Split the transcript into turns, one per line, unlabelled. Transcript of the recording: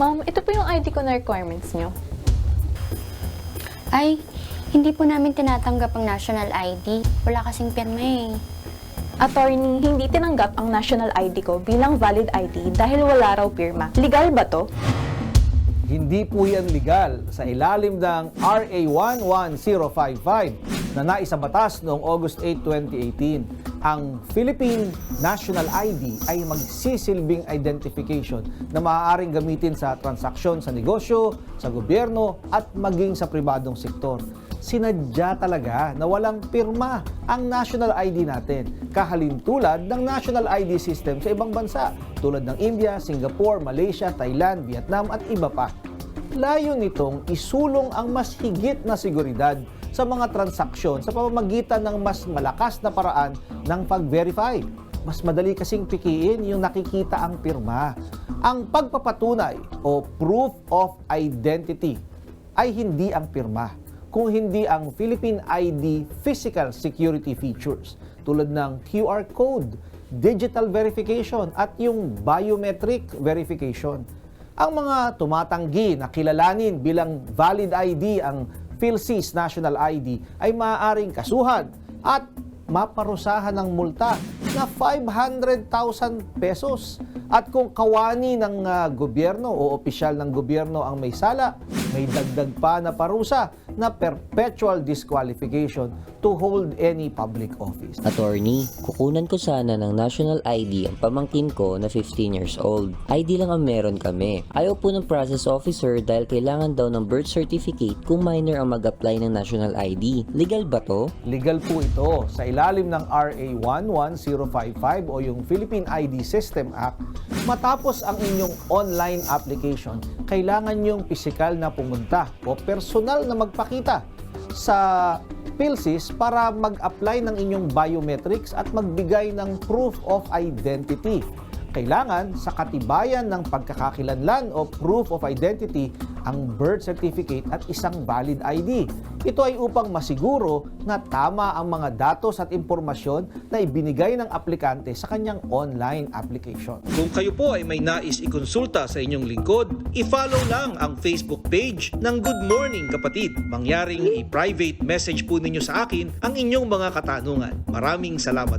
Ma'am, ito po yung ID ko na requirements nyo.
Ay, hindi po namin tinatanggap ang national ID. Wala kasing pirma eh.
Attorney, hindi tinanggap ang national ID ko bilang valid ID dahil wala raw pirma. Legal ba to?
Hindi po yan legal sa ilalim ng RA 11055 na naisabatas noong August 8, 2018. Ang Philippine National ID ay magsisilbing identification na maaaring gamitin sa transaksyon sa negosyo, sa gobyerno at maging sa pribadong sektor. Sinadya talaga na walang pirma ang national ID natin, kahalintulad ng national ID system sa ibang bansa tulad ng India, Singapore, Malaysia, Thailand, Vietnam at iba pa. Layo nitong isulong ang mas higit na seguridad sa mga transaksyon sa pamamagitan ng mas malakas na paraan ng pag-verify. Mas madali kasing pikiin yung nakikita ang pirma. Ang pagpapatunay o proof of identity ay hindi ang pirma, kung hindi ang Philippine ID physical security features tulad ng QR code, digital verification at yung biometric verification. Ang mga tumatanggi na kilalanin bilang valid ID ang PhilSys National ID ay maaaring kasuhan at maparusahan ng multa na 500,000 pesos. At kung kawani ng ah, gobyerno o opisyal ng gobyerno ang may sala, may dagdag pa na parusa na perpetual disqualification to hold any public office.
Attorney, kukunan ko sana ng national ID ang pamangkin ko na 15 years old. ID lang ang meron kami. Ayaw po ng process officer dahil kailangan daw ng birth certificate kung minor ang mag-apply ng national ID. Legal ba to?
Legal po ito sa ilalim ng RA 11055 o yung Philippine ID System Act. Matapos ang inyong online application, kailangan yung pisikal na pumunta o personal na magpakita sa PhilSys para mag-apply ng inyong biometrics at magbigay ng proof of identity. Kailangan sa katibayan ng pagkakakilanlan o proof of identity ang birth certificate at isang valid ID. Ito ay upang masiguro na tama ang mga datos at impormasyon na ibinigay ng aplikante sa kanyang online application.
Kung kayo po ay may nais ikonsulta sa inyong lingkod, i-follow lang ang Facebook page ng Good Morning Kapatid. Mangyaring i-private message po ninyo sa akin ang inyong mga katanungan. Maraming salamat.